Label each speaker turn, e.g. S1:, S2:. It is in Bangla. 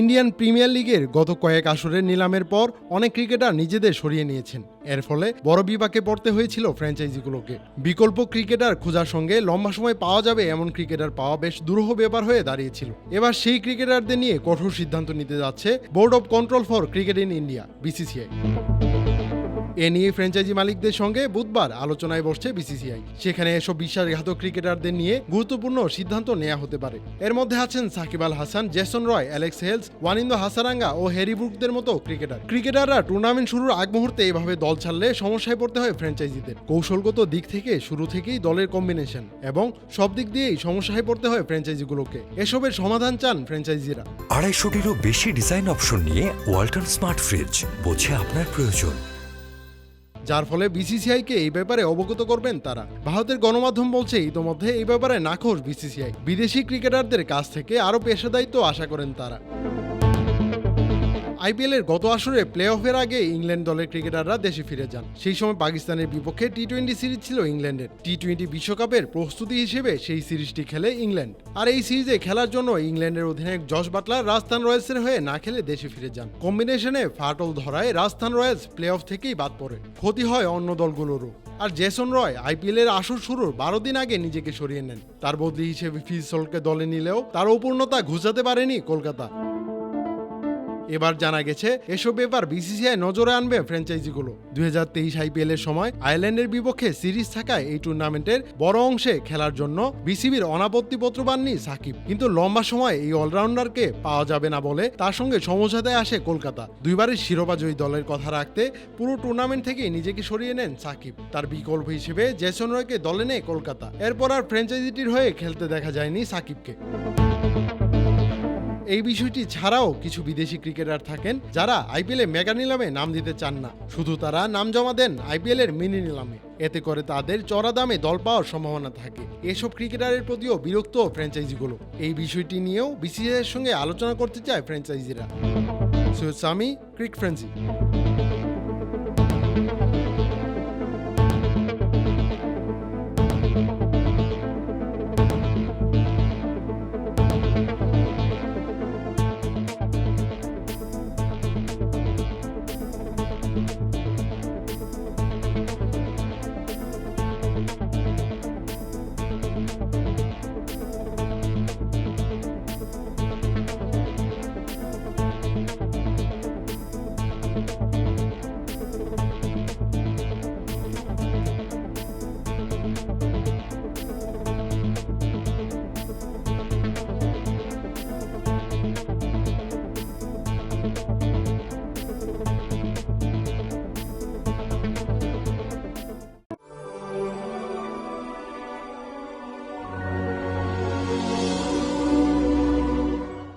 S1: ইন্ডিয়ান প্রিমিয়ার লিগের গত কয়েক আসরের নিলামের পর অনেক ক্রিকেটার নিজেদের সরিয়ে নিয়েছেন। এর ফলে বড় বিপাকে পড়তে হয়েছিল ফ্র্যাঞ্চাইজিগুলোকে। বিকল্প ক্রিকেটার খোঁজার সঙ্গে লম্বা সময় পাওয়া যাবে এমন ক্রিকেটার পাওয়া বেশ দুরূহ ব্যাপার হয়ে দাঁড়িয়েছিল। এবার সেই ক্রিকেটারদের নিয়ে কঠোর সিদ্ধান্ত নিতে যাচ্ছে board of control for cricket in India, BCCI. এ নিয়ে ফ্র্যাঞ্চাইজি মালিকদের সঙ্গে বুধবার আলোচনায় বসছে বিসিসিআই। সেখানে এসব বিশ্বাসঘাতক ক্রিকেটারদের নিয়ে গুরুত্বপূর্ণ সিদ্ধান্ত নেওয়া হতে পারে। এর মধ্যে আছেন Shakib Al Hasan, Jason Roy, Alex Hales, Wanindu Hasaranga ও হ্যারি ব্রুকদের মতো ক্রিকেটার। ক্রিকেটাররা টুর্নামেন্ট শুরুর আগ মুহূর্তে এভাবে দল ছাড়লে সমস্যায় পড়তে হয় ফ্র্যাঞ্চাইজিদের। কৌশলগত দিক থেকে শুরু থেকেই দলের কম্বিনেশন এবং সব দিক দিয়েই সমস্যায় পড়তে হয় ফ্র্যাঞ্চাইজিগুলোকে। এসবের সমাধান চান ফ্র্যাঞ্চাইজিরা।
S2: আড়াইশোটিরও বেশি ডিজাইন অপশন নিয়ে ওয়ালটন স্মার্ট ফ্রিজ, বোঝে আপনার প্রয়োজন।
S1: যার ফলে বিসিসিআইকে এই ব্যাপারে অবগত করবেন তারা। ভারতের গণমাধ্যম বলছে, ইতোমধ্যে এই ব্যাপারে নাখোশ বিসিসিআই। বিদেশি ক্রিকেটারদের কাছ থেকে আরও পেশাদায়িত্ব আশা করেন তারা। আইপিএলের গত আসরে প্লে অফের আগে ইংল্যান্ড দলের ক্রিকেটাররা দেশে ফিরে যান। সেই সময় পাকিস্তানের বিপক্ষে টি টোয়েন্টি সিরিজ ছিল ইংল্যান্ডের। টি টোয়েন্টি বিশ্বকাপের প্রস্তুতি হিসেবে সেই সিরিজটি খেলে ইংল্যান্ড। আর এই সিরিজে খেলার জন্য ইংল্যান্ডের অধিনায়ক জশ বাটলার রাজস্থান রয়্যালসের হয়ে না খেলে দেশে ফিরে যান। কম্বিনেশনে ফাটল ধরায় রাজস্থান রয়্যালস প্লে অফ থেকেই বাদ পড়ে। ক্ষতি হয় অন্য দলগুলোরও। আর জেসন রয় আইপিএলের আসর শুরুর বারো দিন আগে নিজেকে সরিয়ে নেন। তার বদলি হিসেবে ফিজসলকে দলে নিলেও তার অপূর্ণতা ঘুচাতে পারেনি কলকাতা। এবার জানা গেছে, এসব ব্যাপার বিসিসিআই নজরে আনবে ফ্র্যাঞ্চাইজিগুলো দুই হাজার তেইশ আইপিএল এর সময় আয়ারল্যান্ডের বিপক্ষে সিরিজ থাকায় এই টুর্নামেন্টের বড় অংশে খেলার জন্য বিসিবির অনাপত্তিপত্র পাননি সাকিব। কিন্তু লম্বা সময় এই অলরাউন্ডারকে পাওয়া যাবে না বলে তার সঙ্গে সমঝোতায় আসে কলকাতা। দুইবারের শিরোপাজয়ী দলের কথা রাখতে পুরো টুর্নামেন্ট থেকেই নিজেকে সরিয়ে নেন সাকিব। তার বিকল্প হিসেবে জেসন রয়কে দলে নেয় কলকাতা। এরপর আর ফ্র্যাঞ্চাইজিটির হয়ে খেলতে দেখা যায়নি সাকিবকে। এই বিষয়টি ছাড়াও কিছু বিদেশি ক্রিকেটার থাকেন যারা আইপিএলে মেগা নিলামে নাম দিতে চান না। শুধু তারা নাম জমা দেন আইপিএলের মিনি নিলামে। এতে করে তাদের চড়া দামে দল পাওয়ার সম্ভাবনা থাকে। এসব ক্রিকেটারের প্রতিও বিরক্ত ফ্র্যাঞ্চাইজিগুলো। এই বিষয়টি নিয়েও বিসিসিআইয়ের সঙ্গে আলোচনা করতে চায় ফ্র্যাঞ্চাইজিরা। সৈয়দ সামি, ক্রিক ফ্রেন্সি